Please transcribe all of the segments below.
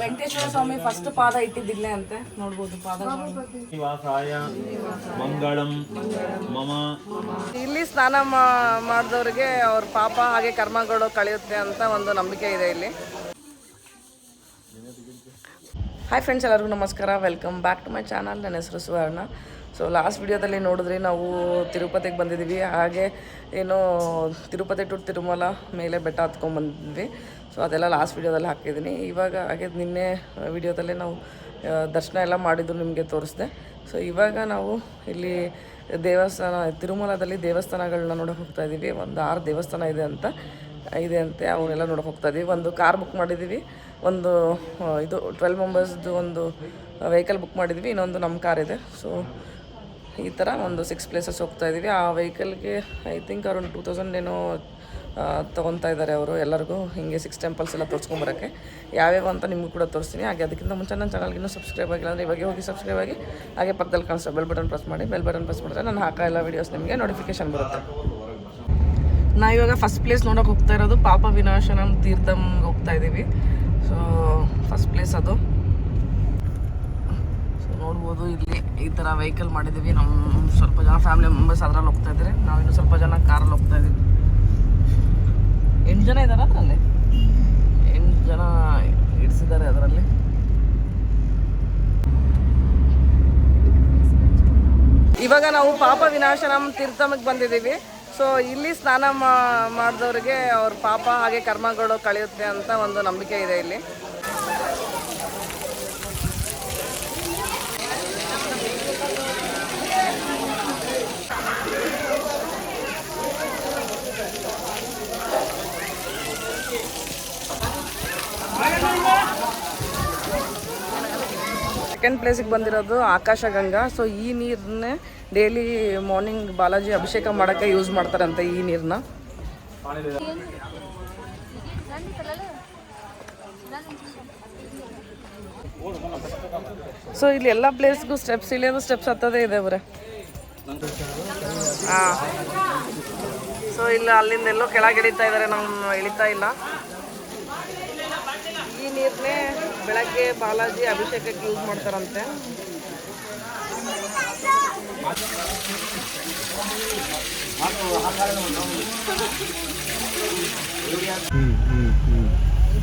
ವೆಂಕಟೇಶ್ವರ ಸ್ವಾಮಿ first ಪಾದ ಇಟ್ಟಿದ್ದಿಲ್ಲೇ ಅಂತೆ. ನೋಡ್ಬೋದು ಪಾದ ನಿವಾಸಾಯ ಮಂಗಳಂ ಮಮ. ಇಲ್ಲಿ ಸ್ನಾನ ಮಾಡಿದವ್ರಿಗೆ ಅವ್ರ ಪಾಪ ಹಾಗೆ ಕರ್ಮಗಳು ಕಳೆಯುತ್ತೆ ಅಂತ ಒಂದು ನಂಬಿಕೆ ಇದೆ ಇಲ್ಲಿ. ಹಾಯ್ ಫ್ರೆಂಡ್ಸ್ ಎಲ್ಲರಿಗೂ ನಮಸ್ಕಾರ. Welcome back to my channel ನನ್ನ ಹೆಸರು ಸುವರ್ಣ. ಸೊ ಲಾಸ್ಟ್ ವಿಡಿಯೋದಲ್ಲಿ ನೋಡಿದ್ರಿ ನಾವು ತಿರುಪತಿಗೆ ಬಂದಿದ್ದೀವಿ ಹಾಗೆ ಏನು ತಿರುಪತಿ ಟು ತಿರುಮಲ ಮೇಲೆ ಬೆಟ್ಟ ಹತ್ಕೊಂಡು ಬಂದಿದ್ವಿ. ಸೊ ಅದೆಲ್ಲ ಲಾಸ್ಟ್ ವಿಡಿಯೋದಲ್ಲಿ ಹಾಕಿದ್ದೀನಿ. ಇವಾಗ ಹಾಗೆ ನಿನ್ನೆ ವಿಡಿಯೋದಲ್ಲೇ ನಾವು ದರ್ಶನ ಎಲ್ಲ ಮಾಡಿದ್ದು ನಿಮಗೆ ತೋರಿಸಿದೆ. ಸೊ ಇವಾಗ ನಾವು ಇಲ್ಲಿ ದೇವಸ್ಥಾನ, ತಿರುಮಲದಲ್ಲಿ ದೇವಸ್ಥಾನಗಳನ್ನ ನೋಡೋಕೆ ಹೋಗ್ತಾ ಇದ್ದೀವಿ ಒಂದು ಆರು ದೇವಸ್ಥಾನ ಇದೆ ಅಂತ, ಇದೆ ಅಂತೆ ಅವನ್ನೆಲ್ಲ ನೋಡೋಕೆ ಹೋಗ್ತಾ ಇದ್ದೀವಿ ಒಂದು ಕಾರ್ ಬುಕ್ ಮಾಡಿದ್ದೀವಿ ಒಂದು ಇದು ಟ್ವೆಲ್ ಮೆಂಬರ್ಸ್ದು ಒಂದು ವೆಹಿಕಲ್ ಬುಕ್ ಮಾಡಿದ್ವಿ, ಇನ್ನೊಂದು ನಮ್ಮ ಕಾರ್ ಇದೆ. ಸೊ ಈ ಥರ ಒಂದು ಸಿಕ್ಸ್ ಪ್ಲೇಸಸ್ ಹೋಗ್ತಾ ಇದ್ದೀವಿ ಆ ವೆಹಿಕಲ್ಗೆ I think around two thousand ಏನೋ ತೊಗೊತಾ ಇದ್ದಾರೆ ಅವರು ಎಲ್ಲರಿಗೂ. ಹಿಂಗೆ ಸಿಕ್ಸ್ ಟೆಂಪಲ್ಸ್ ಎಲ್ಲ ತೋರಿಸ್ಕೊಂಬರೋಕ್ಕೆ ಯಾವ್ಯಾವ ಅಂತ ನಿಮಗೂ ಕೂಡ ತೋರಿಸ್ತೀನಿ. ಹಾಗೆ ಅದಕ್ಕಿಂತ ಮುಂಚೆ ನನ್ನ ಚಾನಲ್ಗೆ ಇನ್ನೂ ಸಬ್ಸ್ಕ್ರೈಬ್ ಆಗಿಲ್ಲ ಅಂದರೆ ಇವಾಗ ಹೋಗಿ ಸಬ್ಸ್ಕ್ರೈಬ್ ಆಗಿ, ಹಾಗೆ ಪಕ್ಕದಲ್ಲಿ ಕಾಣಿಸ್ತಾ ಬೆಲ್ ಬಟನ್ ಪ್ರೆಸ್ ಮಾಡಿ. ಬೆಲ್ ಬಟನ್ ಪ್ರೆಸ್ ಮಾಡಿದ್ರೆ ನಾನು ಹಾಕೋ ಎಲ್ಲ ವೀಡಿಯೋಸ್ ನಿಮಗೆ ನೋಟಿಫಿಕೇಶನ್ ಬರುತ್ತೆ. ನಾವು ಇವಾಗ ಫಸ್ಟ್ ಪ್ಲೇಸ್ ನೋಡೋಕೆ ಹೋಗ್ತಾ ಇರೋದು ಪಾಪ ವಿನಾಶನಂ ತೀರ್ಥಮ್ ಹೋಗ್ತಾ ಇದ್ದೀವಿ ಸೊ ಫಸ್ಟ್ ಪ್ಲೇಸ್ ಅದು. ಸೊ ನೋಡ್ಬೋದು ಇಲ್ಲಿ ಈ ಥರ ವೆಹಿಕಲ್ ಮಾಡಿದ್ದೀವಿ. ನಮ್ಮ ಸ್ವಲ್ಪ ಜನ ಫ್ಯಾಮಿಲಿ ಮೆಂಬರ್ಸ್ ಅದ್ರಲ್ಲಿ ಹೋಗ್ತಾ ಇದ್ದಾರೆ. ಇನ್ನು ಸ್ವಲ್ಪ ಜನ ಕಾರಲ್ಲಿ ಹೋಗ್ತಾ ಇದ್ದೀವಿ. ಎಂಟು ಜನ ಇದ್ದಾರೆ ಅದರಲ್ಲಿ? ಎಂಟು ಜನ ಇಡ್ಸಿದ್ದಾರೆ ಅದರಲ್ಲಿ. ಇವಾಗ ನಾವು ಪಾಪ ವಿನಾಶನಂ ತೀರ್ಥಮಕ್ಕೆ ಬಂದಿದ್ದೀವಿ. ಸೊ ಇಲ್ಲಿ ಸ್ನಾನ ಮಾಡಿದವ್ರಿಗೆ ಅವ್ರ ಪಾಪ ಹಾಗೆ ಕರ್ಮಗಳು ಕಳೆಯುತ್ತೆ ಅಂತ ಒಂದು ನಂಬಿಕೆ ಇದೆ ಇಲ್ಲಿ. ಸೆಕೆಂಡ್ ಪ್ಲೇಸಿಗೆ ಬಂದಿರೋದು ಆಕಾಶ ಗಂಗಾ. ಸೊ ಈ ನೀರನ್ನೇ ಡೈಲಿ ಮಾರ್ನಿಂಗ್ ಬಾಲಾಜಿ ಅಭಿಷೇಕ ಮಾಡೋಕ್ಕೆ ಯೂಸ್ ಮಾಡ್ತಾರಂತೆ ಈ ನೀರನ್ನ ಸೊ ಇಲ್ಲಿ ಎಲ್ಲ ಪ್ಲೇಸ್ಗೂ ಸ್ಟೆಪ್ಸ್ ಇಳಿಯೋದು ಸ್ಟೆಪ್ಸ್ ಹತ್ತದೇ ಇದೆ ಅವರೇ ಹಾಂ ಸೊ ಇಲ್ಲ ಅಲ್ಲಿಂದ ಎಲ್ಲೋ ಕೆಳಗೆ ಇಳಿತಾ ಇದ್ದಾರೆ ನಮ್ಮ ಇಳಿತಾ ಇಲ್ಲ. ನೀರನ್ನೇ ಬೆಳಗ್ಗೆ ಬಾಲಾಜಿ ಅಭಿಷೇಕಕ್ಕೆ ಯೂಸ್ ಮಾಡ್ತಾರಂತೆ.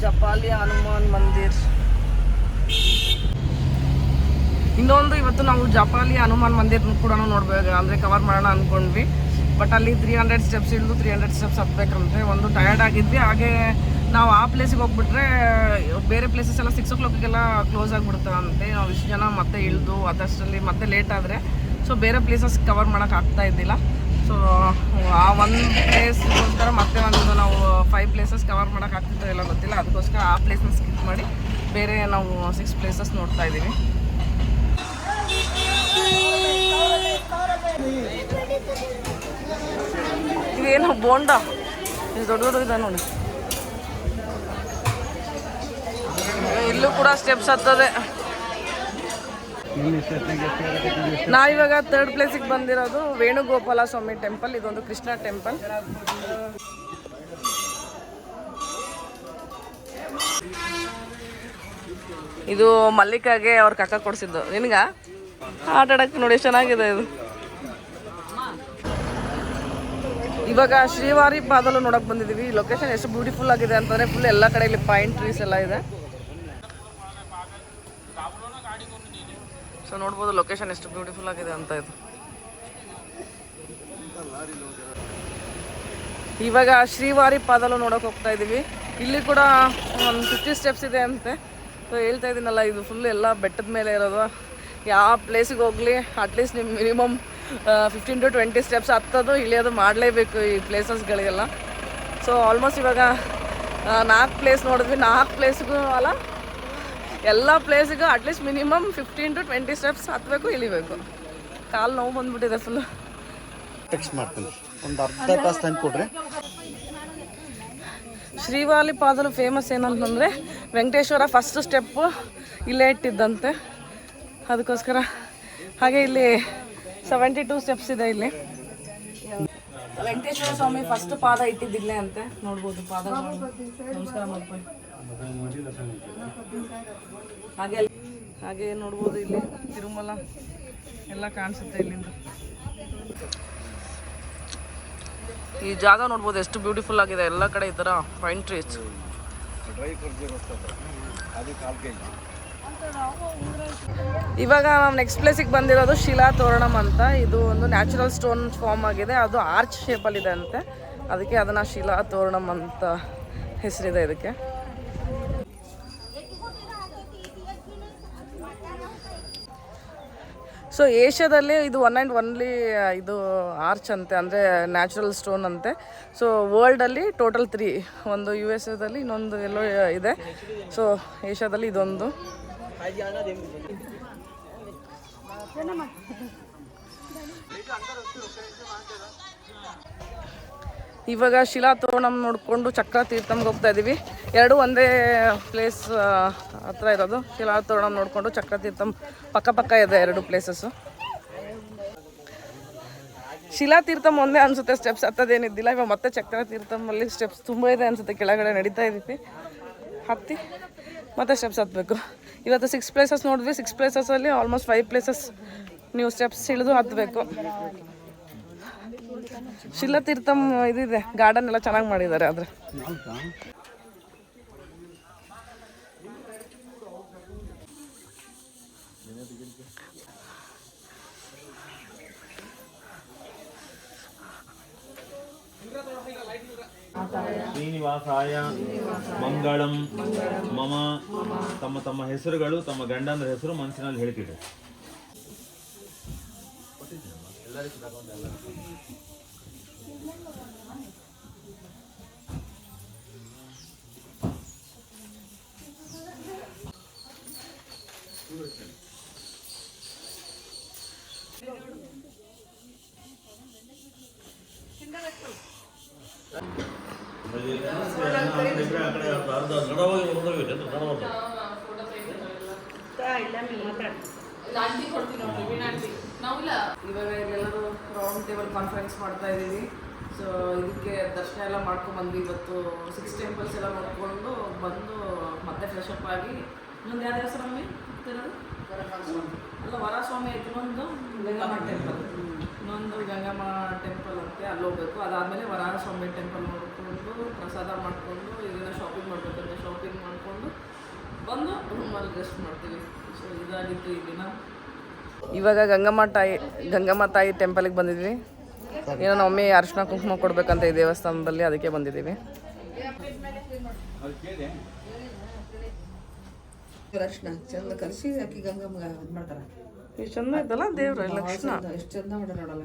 ಜಪಾಲಿ ಹನುಮಾನ್ ಮಂದಿರ್. ಇನ್ನೊಂದು ಇವತ್ತು ನಾವು ಜಪಾಲಿ ಹನುಮಾನ್ ಮಂದಿರ್ ಕೂಡ ನೋಡ್ಬೇಕು, ಅಂದರೆ ಕವರ್ ಮಾಡೋಣ ಅಂದ್ಕೊಂಡ್ವಿ ಬಟ್ ಅಲ್ಲಿ ತ್ರೀ ಹಂಡ್ರೆಡ್ ಸ್ಟೆಪ್ಸ್ ಇಳಿದು ತ್ರೀ ಹಂಡ್ರೆಡ್ ಸ್ಟೆಪ್ಸ್ ಹತ್ಬೇಕಂತೆ ಒಂದು ಟಯರ್ಡ್ ಆಗಿದ್ವಿ. ಹಾಗೆ ನಾವು ಆ ಪ್ಲೇಸಿಗೆ ಹೋಗ್ಬಿಟ್ರೆ, ಬೇರೆ ಪ್ಲೇಸಸ್ ಎಲ್ಲ ಸಿಕ್ಸ್ ಓ ಕ್ಲಾಕಿಗೆಲ್ಲ ಕ್ಲೋಸ್ ಆಗಿಬಿಡ್ತಾವಂತೆ. ನಾವು ಇಷ್ಟು ಜನ ಮತ್ತೆ ಇಳಿದು ಅದಷ್ಟರಲ್ಲಿ ಮತ್ತೆ ಲೇಟ್ ಆದರೆ. ಸೊ ಬೇರೆ ಪ್ಲೇಸಸ್ ಕವರ್ ಮಾಡೋಕೆ ಆಗ್ತಾ ಇದ್ದಿಲ್ಲ. ಸೊ ಆ ಒಂದು ಪ್ಲೇಸ್ಗೋಸ್ಕರ ಮತ್ತೆ ಒಂದು ನಾವು ಫೈವ್ ಪ್ಲೇಸಸ್ ಕವರ್ ಮಾಡೋಕೆ ಆಗ್ತಿದ್ದೋ ಇಲ್ಲ ಗೊತ್ತಿಲ್ಲ. ಅದಕ್ಕೋಸ್ಕರ ಆ ಪ್ಲೇಸ್ನ ಸ್ಕಿಪ್ ಮಾಡಿ ಬೇರೆ ನಾವು ಸಿಕ್ಸ್ ಪ್ಲೇಸಸ್ ನೋಡ್ತಾ ಇದ್ದೀವಿ. ಇದೇನು ಬೋಂಡ? ಇದು ದೊಡ್ಡ ದೊಡ್ಡ ಇದೆ ನೋಡಿ ಇಲ್ಲೂ ಕೂಡ ಸ್ಟೆಪ್ಸ್ ಹತ್ತದೆ. ನಾವಿವಾಗ ಥರ್ಡ್ ಪ್ಲೇಸಿಗೆ ಬಂದಿರೋದು ವೇಣುಗೋಪಾಲ ಸ್ವಾಮಿ ಟೆಂಪಲ್ ಇದೊಂದು ಕೃಷ್ಣ ಟೆಂಪಲ್ ಇದು ಮಲ್ಲಿಕಾಗೆ ಅವ್ರ ಕಕ್ಕ ಕೊಡಿಸಿದ್ದು. ನಿನ್ಗ? ಆಟ ಆಡಕ್ಕೆ ನೋಡಿ, ಚೆನ್ನಾಗಿದೆ ಇದು. ಇವಾಗ ಶ್ರೀವಾರಿ ಪಾದಲು ನೋಡಕ್ ಬಂದಿದೀವಿ. ಲೊಕೇಶನ್ ಎಷ್ಟು ಬ್ಯೂಟಿಫುಲ್ ಆಗಿದೆ ಅಂತಂದ್ರೆ ಫುಲ್ ಎಲ್ಲ ಕಡೆ ಇಲ್ಲಿ ಪೈನ್ ಟ್ರೀಸ್ ಎಲ್ಲ ಇದೆ. ಸೊ ನೋಡ್ಬೋದು ಲೊಕೇಶನ್ ಎಷ್ಟು ಬ್ಯೂಟಿಫುಲ್ ಆಗಿದೆ ಅಂತ ಇದು. ಇವಾಗ ಶ್ರೀವಾರಿ ಪಾದಲು ನೋಡಕ್ ಹೋಗ್ತಾ ಇದೀವಿ. ಇಲ್ಲಿ ಕೂಡ ಒಂದು ಫಿಫ್ಟಿ ಸ್ಟೆಪ್ಸ್ ಇದೆ ಅಂತೆ. ಸೊ ಹೇಳ್ತಾ ಇದ್ದೀನಲ್ಲ ಇದು ಫುಲ್ ಎಲ್ಲ ಬೆಟ್ಟದ ಮೇಲೆ ಇರೋದು. ಯಾವ ಪ್ಲೇಸಿಗೆ ಹೋಗಲಿ ಅಟ್ಲೀಸ್ಟ್ ನಿಮ್ಮ minimum fifteen to twenty steps ಹತ್ತೋದು ಇಳಿಯೋದು ಮಾಡಲೇಬೇಕು ಈ ಪ್ಲೇಸಸ್ಗಳಿಗೆಲ್ಲ ಸೊ ಆಲ್ಮೋಸ್ಟ್ ಇವಾಗ ನಾಲ್ಕು ಪ್ಲೇಸ್ ನೋಡಿದ್ವಿ. ನಾಲ್ಕು ಪ್ಲೇಸ್ಗೂ ಅಲ್ಲ ಎಲ್ಲ ಪ್ಲೇಸಿಗೂ at least minimum fifteen to twenty steps ಹತ್ತಬೇಕು ಇಳಿಬೇಕು. ಕಾಲು ನೋವು ಬಂದ್ಬಿಟ್ಟಿದೆ ಫುಲ್ ಟೆಕ್ಸ್ಟ್ ಮಾಡ್ತೀನಿ. ಒಂದು ಅರ್ಧ ತಾಸು ಟೈಮ್ ಕೊಡ್ರಿ ಶ್ರೀವಾಲಿ ಪಾದಲು ಫೇಮಸ್ ಏನಂತಂದರೆ ವೆಂಕಟೇಶ್ವರ ಫಸ್ಟ್ ಸ್ಟೆಪ್ಪು ಇಲ್ಲೇ ಇಟ್ಟಿದ್ದಂತೆ. ಅದಕ್ಕೋಸ್ಕರ ಹಾಗೆ ಇಲ್ಲಿ ಸೆವೆಂಟಿ ಟೂ ಸ್ಟೆಪ್ಸ್ ಇದೆ ಇಲ್ಲಿ. ವೆಂಕಟೇಶ್ವರ ಸ್ವಾಮಿ ಫಸ್ಟ್ ಪಾದ ಇಟ್ಟಿದ್ದಿಲ್ಲೇ ಅಂತೆ. ನೋಡ್ಬೋದು ಪಾದ ನಮಸ್ಕಾರ ಹಾಗೆ ಹಾಗೆ ನೋಡ್ಬೋದು ಇಲ್ಲಿ ತಿರುಮಲ. ಎಲ್ಲ ಕಾಣಿಸುತ್ತೆ ಇಲ್ಲಿಂದ. ಈ ಜಾಗ ನೋಡ್ಬೋದು ಎಷ್ಟು ಬ್ಯೂಟಿಫುಲ್ ಆಗಿದೆ. ಎಲ್ಲ ಕಡೆ ಈ ಥರ ಪೈನ್ ಟ್ರೀಸ್ ಇವಾಗ ನಾವು ನೆಕ್ಸ್ಟ್ ಪ್ಲೇಸಿಗೆ ಬಂದಿರೋದು ಶಿಲಾ ತೋರಣಂ ಅಂತ. ಇದು ಒಂದು ನ್ಯಾಚುರಲ್ ಸ್ಟೋನ್ ಫಾರ್ಮ್ ಆಗಿದೆ. ಅದು ಆರ್ಚ್ ಶೇಪಲ್ಲಿದೆ ಅಂತೆ. ಅದಕ್ಕೆ ಅದನ್ನು ಶಿಲಾ ತೋರಣಂ ಅಂತ ಹೆಸರಿದೆ ಇದಕ್ಕೆ. ಸೊ ಏಷ್ಯಾದಲ್ಲಿ ಇದು ಒನ್ ಆ್ಯಂಡ್ ಒನ್ಲಿ ಇದು ಆರ್ಚ್ ಅಂತೆ. ಅಂದರೆ ನ್ಯಾಚುರಲ್ ಸ್ಟೋನ್ ಅಂತೆ. ಸೊ ವರ್ಲ್ಡಲ್ಲಿ ಟೋಟಲ್ ತ್ರೀ ಒಂದು ಯು ಎಸ್ ಎದಲ್ಲಿ ಇನ್ನೊಂದು ಎಲ್ಲೋ ಇದೆ. ಸೊ ಏಷ್ಯಾದಲ್ಲಿ ಇದೊಂದು. ಇವಾಗ ಶಿಲಾ ತೋರಣಂ ನೋಡಿಕೊಂಡು ಚಕ್ರ ತೀರ್ಥಂಗೆ ಹೋಗ್ತಾ ಇದ್ದೀವಿ ಎರಡು ಒಂದೇ ಪ್ಲೇಸ್ ಹತ್ರ ಇರೋದು. ಶಿಲಾ ತೋರಣಂ ನೋಡಿಕೊಂಡು ಚಕ್ರ ತೀರ್ಥಮ್ ಪಕ್ಕ ಪಕ್ಕ ಇದೆ ಎರಡು ಪ್ಲೇಸಸ್ಸು ಶಿಲಾ ತೀರ್ಥಂ ಒಂದೇ ಅನ್ಸುತ್ತೆ ಸ್ಟೆಪ್ಸ್ ಹತ್ತದೇನಿದ್ದಿಲ್ಲ ಇವಾಗ ಮತ್ತೆ ಚಕ್ರ ತೀರ್ಥಮಲ್ಲಿ ಸ್ಟೆಪ್ಸ್ ತುಂಬ ಇದೆ ಅನ್ಸುತ್ತೆ. ಕೆಳಗಡೆ ನಡೀತಾ ಇದ್ದೀವಿ ಹತ್ತಿ? ಮತ್ತೆ ಸ್ಟೆಪ್ಸ್ ಹತ್ತಬೇಕು ಇವತ್ತು ಸಿಕ್ಸ್ ಪ್ಲೇಸಸ್ ನೋಡಿದ್ವಿ. ಸಿಕ್ಸ್ ಪ್ಲೇಸಸಲ್ಲಿ ಆಲ್ಮೋಸ್ಟ್ ಫೈವ್ ಪ್ಲೇಸಸ್ ನೀವು ಸ್ಟೆಪ್ಸ್ ಇಳಿದು ಹತ್ತಬೇಕು ಶಿಲತೀರ್ಥಂ, ಇದಿದೆ. ಗಾರ್ಡನ್ ಎಲ್ಲ ಚೆನ್ನಾಗಿ ಮಾಡಿದ್ದಾರೆ ಆದ್ರೆ. ಶ್ರೀನಿವಾಸಾಯ ಮಂಗಳಂ. ಮಮ ತಮ್ಮ ತಮ್ಮ ಹೆಸರುಗಳು ತಮ್ಮ ಗಂಡಂದ್ರ ಹೆಸರು ಮನಸ್ಸಿನಲ್ಲಿ ಹೇಳ್ತಿದ್ರು ಇವಾಗ ಎಲ್ಲರೂ ರೌಂಡ್ ಟೇಬಲ್ ಕಾನ್ಫರೆನ್ಸ್ ಮಾಡ್ತಾ ಇದ್ದೀವಿ ಸೊ ಇದಕ್ಕೆ ದರ್ಶನ ಎಲ್ಲ ಮಾಡ್ಕೊಂಡ್ಬಂದ್ವಿ ಇವತ್ತು ಸಿಕ್ಸ್ ಟೆಂಪಲ್ಸ್ ಎಲ್ಲ ನೋಡ್ಕೊಂಡು ಬಂದು ಮತ್ತೆ ಫ್ರೆಶ್ ಅಪ್ ಆಗಿ ಇನ್ನೊಂದು ಯಾವ್ದು ಹೆಸರು ಮಮ್ಮಿ ಗೊತ್ತಿರೋದು ಅಲ್ಲ ವರಸ್ವಾಮಿ ಇನ್ನೊಂದು ಗಂಗಮ್ಮ ಟೆಂಪಲ್ ಇನ್ನೊಂದು ಗಂಗಮ್ಮ ಟೆಂಪಲ್ ಅಂತೆ ಅಲ್ಲಿ ಹೋಗ್ಬೇಕು. ಅದಾದಮೇಲೆ ವರಸ್ವಾಮಿ ಟೆಂಪಲ್ ನೋಡಿಕೊಂಡು ಪ್ರಸಾದ ಮಾಡಿಕೊಂಡು ಇದನ್ನು ಶಾಪಿಂಗ್ ಮಾಡಬೇಕಂತ ಶಾಪಿಂಗ್ ಮಾಡಿಕೊಂಡು ಬಂದು ರೂಮಲ್ಲಿ ರೆಸ್ಟ್ ಮಾಡ್ತೀವಿ. ಸೊ ಇದಾಗಿತ್ತು ಈ ದಿನ. ಇವಾಗ ಗಂಗಮ್ಮ ತಾಯಿ ಗಂಗಮ್ಮ ತಾಯಿ ಟೆಂಪಲ್ಗೆ ಬಂದಿದ್ವಿ. ಏನೋ ನಮ್ಮ ಅರಿಶಿನ ಕುಂಕುಮ ಕೊಡ್ಬೇಕಂತ ಈ ದೇವಸ್ಥಾನದಲ್ಲಿ ಅದಕ್ಕೆ ಬಂದಿದ್ದೀವಿ. ಅರ್ಶಿನ ಚಂದ ಕಲಸಿ ಅಕ್ಕಿ ಗಂಗಮ್ಮ ಇದು ಮಾಡ್ತಾರ. ಎಷ್ಟು ಚಂದ ಐತಲ್ಲ ದೇವ್ರ ಲಕ್ಷ್ಮಣ? ಎಷ್ಟು ಚಂದ ಮಾಡ್ಯಾರ ನೋಡಲ್ಲ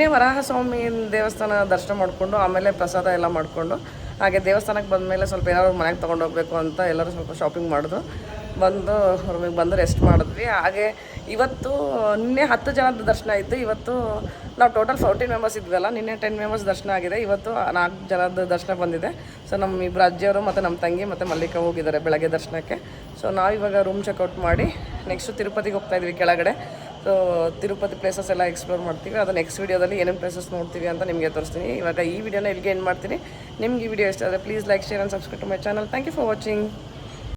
ಅಂಕ ವರಾಹ ಸ್ವಾಮಿ ದೇವಸ್ಥಾನ ದರ್ಶನ ಮಾಡಿಕೊಂಡು, ಆಮೇಲೆ ಪ್ರಸಾದ ಎಲ್ಲ ಮಾಡಿಕೊಂಡು, ಹಾಗೆ ದೇವಸ್ಥಾನಕ್ಕೆ ಬಂದ ಮೇಲೆ ಸ್ವಲ್ಪ ಏನಾದ್ರು ಮನೆಗೆ ತೊಗೊಂಡು ಹೋಗಬೇಕು ಅಂತ ಎಲ್ಲರೂ ಸ್ವಲ್ಪ ಶಾಪಿಂಗ್ ಮಾಡಿದ್ರು ಬಂದು ರೂಮಿಗೆ ಬಂದು ರೆಸ್ಟ್ ಮಾಡಿದ್ವಿ. ಹಾಗೆ ಇವತ್ತು ನಿನ್ನೆ ಹತ್ತು ಜನದ ದರ್ಶನ ಇತ್ತು. ಇವತ್ತು ನಾವು ಟೋಟಲ್ ಫೋರ್ಟೀನ್ ಮೆಂಬರ್ಸ್ ಇದ್ವಲ್ಲ, ನಿನ್ನೆ ಟೆನ್ ಮೆಂಬರ್ಸ್ ದರ್ಶನ ಆಗಿದೆ. ಇವತ್ತು ನಾಲ್ಕು ಜನದ ದರ್ಶನ ಬಂದಿದೆ. ಸೊ ನಮ್ಮ ಇಬ್ಬರು ಅಜ್ಜಿಯವರು ಮತ್ತು ನಮ್ಮ ತಂಗಿ ಮತ್ತು ಮಲ್ಲಿಕ ಹೋಗಿದ್ದಾರೆ ಬೆಳಗ್ಗೆ ದರ್ಶನಕ್ಕೆ. ಸೊ ನಾವು ಇವಾಗ ರೂಮ್ ಚೆಕ್ಔಟ್ ಮಾಡಿ ನೆಕ್ಸ್ಟು ತಿರುಪತಿಗೆ ಹೋಗ್ತಾ ಇದ್ವಿ ಕೆಳಗಡೆ. ಸೊ ತಿರುಪತಿ ಪ್ಲೇಸಸ್ ಎಲ್ಲ ಎಕ್ಸ್ಪ್ಲೋರ್ ಮಾಡ್ತೀವಿ. ಅದು ನೆಕ್ಸ್ಟ್ ವೀಡಿಯೋದಲ್ಲಿ ಏನೇನು ಪ್ಲೇಸಸ್ ನೋಡ್ತೀವಿ ಅಂತ ನಿಮಗೆ ತೋರಿಸ್ತೀನಿ. ಇವಾಗ ಈ ವಿಡಿಯೋನ ಇಲ್ಲಿಗೆ ಏನು ಮಾಡ್ತೀನಿ. ನಿಮ್ಗೆ ಈ ವಿಡಿಯೋ ಇಷ್ಟ ಆದರೆ please like share and subscribe to my channel thank you for watching